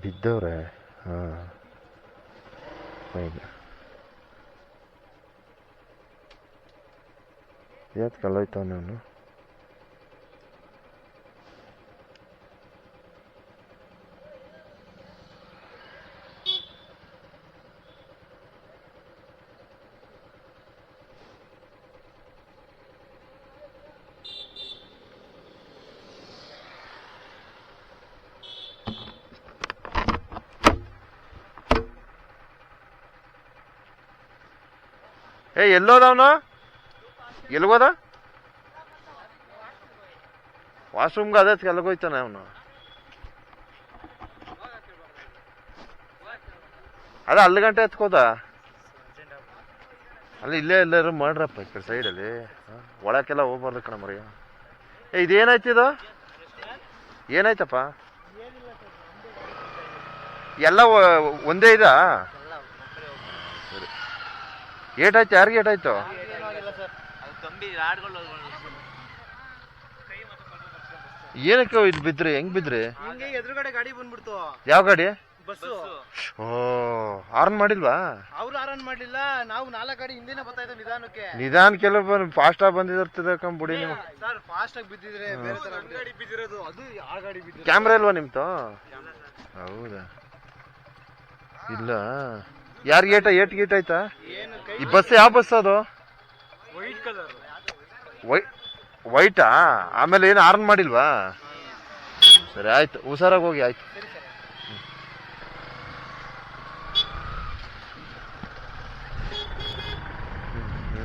ಬಿದ್ದವ್ರೆ. ಹಾಂ. ಫೈನ್ ಯಾಕೆ ಕಲ್ಲೋಯ್ತಾವ ನಾನು ಏ ಎಲ್ಲೋದವನು ಎಲ್ಗೋದ? ವಾಶ್ರೂಮ್ಗೆ ಅದೇ ಎಲ್ಗೋಯ್ತಾನೆ ಅವನು. ಅದೇ ಅಲ್ಲಿ ಗಂಟೆ ಎತ್ಕೋದ? ಅಲ್ಲಿ, ಇಲ್ಲೇ ಎಲ್ಲರೂ ಮಾಡ್ರಪ್ಪ ಈ ಕಡೆ ಸೈಡಲ್ಲಿ. ಒಳಕ್ಕೆಲ್ಲ ಹೋಗ್ಬಾರ್ದು ಕಣ ಮರಿಯ ಏ, ಇದೇನಾಯ್ತು ಇದು? ಏನಾಯ್ತಪ್ಪ? ಎಲ್ಲ ಒಂದೇ ಇದಾ? ಏಟಾಯ್ತು? ಯಾರಿಗೆ ಏಟಾಯ್ತು? ಏನಕ್ಕೆ ಇದು ಬಿದ್ರಿ? ಹೆಂಗ್ ಬಿದ್ರಿ? ಎದುರುಗಡೆ ಗಾಡಿ ಬಂದ್ಬಿಡ್ತು. ಯಾವ ಗಾಡಿ? ಬಸ್ಸು. ಓ ಆರ್ನ್ ಮಾಡಿಲ್ವಾ? ಅವ್ರು ಆರನ್ ಮಾಡ್ಲಿಲ್ಲ. ನಾವು ನಾಲ್ಕು ಗಾಡಿ ಹಿಂದಿನ ಬರ್ತಾ ಇದ್ದೋ ನಿಧಾನಕ್ಕೆ. ನಿಧಾನ ಬಂದು ಫಾಸ್ಟ್ ಆಗಿ ಬಂದಿರ್ತದೆ ಬಿಡಿ ನೀವು. ಸರ್ ಫಾಸ್ಟ್ ಆಗಿ ಬಿದ್ದಿದ್ರೆ ಬೇರೆ ತರ ಗಾಡಿ ಬಿದ್ದಿರೋದು ಅದು ಆ ಗಾಡಿ ಬಿದ್ದಿರೋದು? ಕ್ಯಾಮ್ರಾ ಇಲ್ವಾ ನಿಮ್ದು? ಹೌದಾ? ಇಲ್ಲ. ಯಾರಿಗೆ ಏಟ ಏಟ್ ಗೀಟ್ ಆಯ್ತಾ ಈ ಬಸ್ ಯಾವ ಬಸ್ ಅದು? White colour. ವೈ ವೈಟಾ? ಆಮೇಲೆ ಏನು ಆರ್ನ್ ಮಾಡಿಲ್ವಾ? ಸರಿ ಆಯ್ತು. ಹುಷಾರಾಗಿ ಹೋಗಿ ಆಯ್ತು.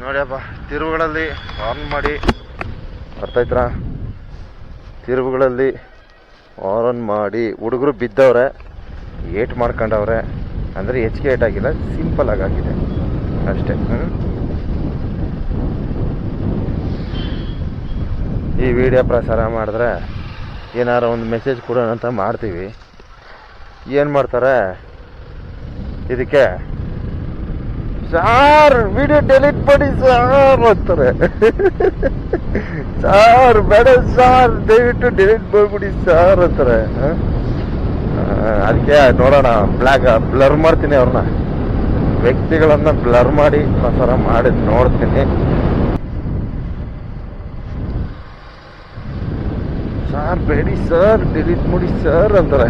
ನೋಡ್ಯಪ್ಪ ತಿರುವುಗಳಲ್ಲಿ ಆರ್ನ್ ಮಾಡಿ. ಬರ್ತೈತ್ರ ತಿರುವುಗಳಲ್ಲಿ ಆರನ್ ಮಾಡಿ. ಹುಡುಗರು ಬಿದ್ದವ್ರೆ ಏಟ್ ಮಾಡ್ಕೊಂಡವ್ರೆ. ಅಂದರೆ ಹೆಚ್ಚಿಗೆ ಏಟಾಗಿಲ್ಲ ಆಗಿಲ್ಲ ಸಿಂಪಲ್ ಆಗಿ ಆಗಿದೆ. ಅಷ್ಟೇ. ಈ ವಿಡಿಯೋ ಪ್ರಸಾರ ಮಾಡಿದ್ರೆ ಏನಾರು ಒಂದು ಮೆಸೇಜ್ ಕೊಡೋಣ ಅಂತ ಮಾಡ್ತೀವಿ. ಏನು ಮಾಡ್ತಾರೆ? ಇದಕ್ಕೆ ಸಾರ್ ವಿಡಿಯೋ ಡೆಲೀಟ್ ಮಾಡಿ ಸಾರ್ ಅಂತಾರೆ. ಸಾರ್ ಬೇಡ ಸಾರ್, ದಯವಿಟ್ಟು ಡೆಲೀಟ್ ಮಾಡಿಬಿಡಿ ಸಾರ್ ಅಂತಾರೆ? ಅದಕ್ಕೆ ನೋಡೋಣ ಬ್ಲ್ಯಾಕ್ ಬ್ಲರ್ ಮಾಡ್ತೀನಿ ಅವ್ರನ್ನ. ವ್ಯಕ್ತಿಗಳನ್ನ ಬ್ಲರ್ ಮಾಡಿ ಪ್ರಸಾರ ಮಾಡಿ ನೋಡ್ತೀನಿ. ಸರ್ ಬೇಡಿ ಸರ್ ಡಿಲೀಟ್ ಮಾಡಿ ಸರ್ ಅಂತಾರೆ.